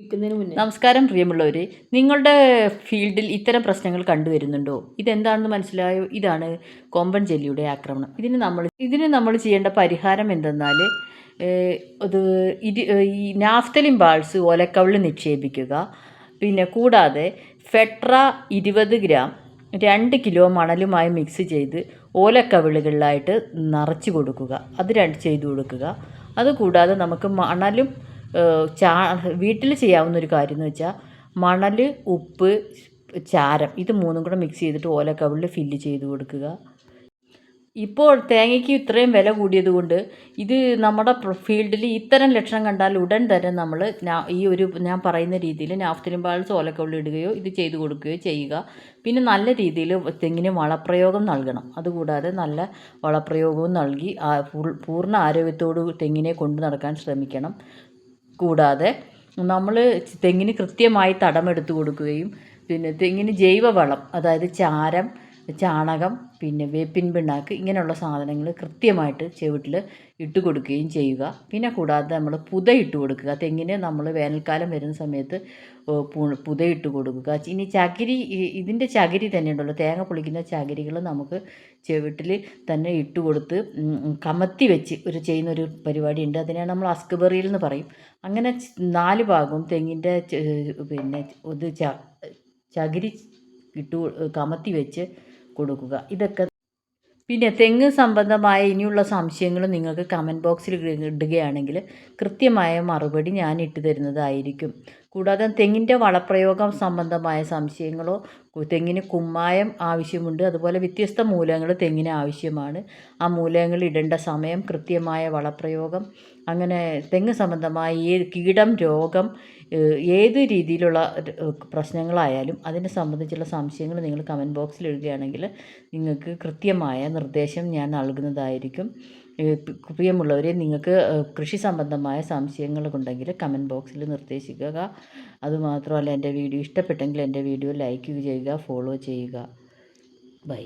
നമസ്കാരം പ്രിയമുള്ളവർ നിങ്ങളുടെ ഫീൽഡിൽ ഇത്തരം പ്രശ്നങ്ങൾ കണ്ടുവരുന്നുണ്ടോ? ഇതെന്താണെന്ന് മനസ്സിലായോ? ഇതാണ് കൊമ്പൻ ജെല്ലിയുടെ ആക്രമണം. ഇതിന് നമ്മൾ ഇതിന് നമ്മൾ ചെയ്യേണ്ട പരിഹാരം എന്തെന്നാൽ അത് ഇരു ഈ നാഫ്തലിൻ ബാൾസ് ഒലക്കവിളിൽ നിക്ഷേപിക്കുക. പിന്നെ കൂടാതെ ഫെട്ര ഇരുപത് ഗ്രാം രണ്ട് കിലോ മണലുമായി മിക്സ് ചെയ്ത് ഓലക്കവിളുകളിലായിട്ട് നിറച്ച് കൊടുക്കുക. അത് രണ്ട് ചെയ്തു കൊടുക്കുക. അതുകൂടാതെ നമുക്ക് മണലും ചാ വീട്ടിൽ ചെയ്യാവുന്ന ഒരു കാര്യം എന്ന് വെച്ചാൽ മണൽ ഉപ്പ് ചാരം ഇത് മൂന്നും കൂടെ മിക്സ് ചെയ്തിട്ട് ഓലക്കവിളിൽ ഫില്ല് ചെയ്ത് കൊടുക്കുക. ഇപ്പോൾ തേങ്ങയ്ക്ക് ഇത്രയും വില കൂടിയത് കൊണ്ട് ഇത് നമ്മുടെ ഫീൽഡിൽ ഇത്തരം ലക്ഷണം കണ്ടാൽ ഉടൻ തന്നെ നമ്മൾ ഈ ഒരു ഞാൻ പറയുന്ന രീതിയിൽ നാഫ്തലിൻ ബാൾസ് ഓലക്കവിളിൽ ഇടുകയോ ഇത് ചെയ്തു കൊടുക്കുകയോ ചെയ്യുക. പിന്നെ നല്ല രീതിയിൽ തെങ്ങിന് വളപ്രയോഗം നൽകണം. അതുകൂടാതെ നല്ല വളപ്രയോഗവും നൽകി പൂർണ ആരോഗ്യത്തോടു തെങ്ങിനെ കൊണ്ടു നടക്കാൻ ശ്രമിക്കണം. കൂടാതെ നമ്മൾ തെങ്ങിന് കൃത്യമായി തടമെടുത്ത് കൊടുക്കുകയും പിന്നെ തെങ്ങിന് ജൈവവളം അതായത് ചാരം ചാണകം പിന്നെ വേപ്പിൻ പിണ്ണാക്ക് ഇങ്ങനെയുള്ള സാധനങ്ങൾ കൃത്യമായിട്ട് ചുവട്ടിൽ ഇട്ട് കൊടുക്കുകയും ചെയ്യുക. പിന്നെ കൂടാതെ നമ്മൾ പുത ഇട്ട് കൊടുക്കുക. തെങ്ങിന് നമ്മൾ വേനൽക്കാലം വരുന്ന സമയത്ത് പുത ഇട്ട് കൊടുക്കുക. ഇനി ചകിരി ഇതിന്റെ ചകിരി തന്നെ ഉണ്ടല്ലോ. തേങ്ങ പൊളിക്കുന്ന ചകിരികൾ നമുക്ക് ചുവട്ടിൽ തന്നെ ഇട്ട് കൊടുത്ത് കമത്തി വെച്ച് ഒരു ചെയ്യുന്ന ഒരു പരിപാടിയുണ്ട്. അതിനെയാണ് നമ്മൾ അസ്കബറിയിൽ എന്ന് പറയും. അങ്ങനെ നാല് ഭാഗവും തെങ്ങിന്റെ പിന്നെ ഇത് ചകിരി ഇട്ട് കമത്തി വെച്ച് കൊടുക്കുക. ഇതൊക്കെ പിന്നെ തെങ്ങ് സംബന്ധമായ ഇനിയുള്ള സംശയങ്ങൾ നിങ്ങൾക്ക് കമന്റ് ബോക്സിൽ ഇടുകയാണെങ്കിൽ കൃത്യമായ മറുപടി ഞാൻ ഇട്ട് തരുന്നതായിരിക്കും കൂടാതെ തെങ്ങിന്റെ വളപ്രയോഗം സംബന്ധമായ സംശയങ്ങളോ തെങ്ങിന് കുമ്മായം ആവശ്യമുണ്ട്. അതുപോലെ വ്യത്യസ്ത മൂലകങ്ങൾ തെങ്ങിന് ആവശ്യമാണ്. ആ മൂലകങ്ങൾ ഇടേണ്ട സമയം കൃത്യമായ വളപ്രയോഗം അങ്ങനെ തെങ്ങ് സംബന്ധമായ ഏത് കീടം രോഗം ഏത് രീതിയിലുള്ള പ്രശ്നങ്ങളായാലും അതിനെ സംബന്ധിച്ചുള്ള സംശയങ്ങൾ നിങ്ങൾ കമന്റ് ബോക്സിൽ ഇടുകയാണെങ്കിൽ നിങ്ങൾക്ക് കൃത്യമായ നിർദ്ദേശം ഞാൻ നൽകുന്നതായിരിക്കും. പ്രിയമുള്ളവരെ നിങ്ങൾക്ക് കൃഷി സംബന്ധമായ സംശയങ്ങളുണ്ടെങ്കിൽ കമന്റ് ബോക്സിൽ നിർദ്ദേശിക്കുക. അതുമാത്രമല്ല എന്റെ വീഡിയോ ഇഷ്ടപ്പെട്ടെങ്കിൽ എന്റെ വീഡിയോ ലൈക്ക് ചെയ്യുക ഫോളോ ചെയ്യുക. ബൈ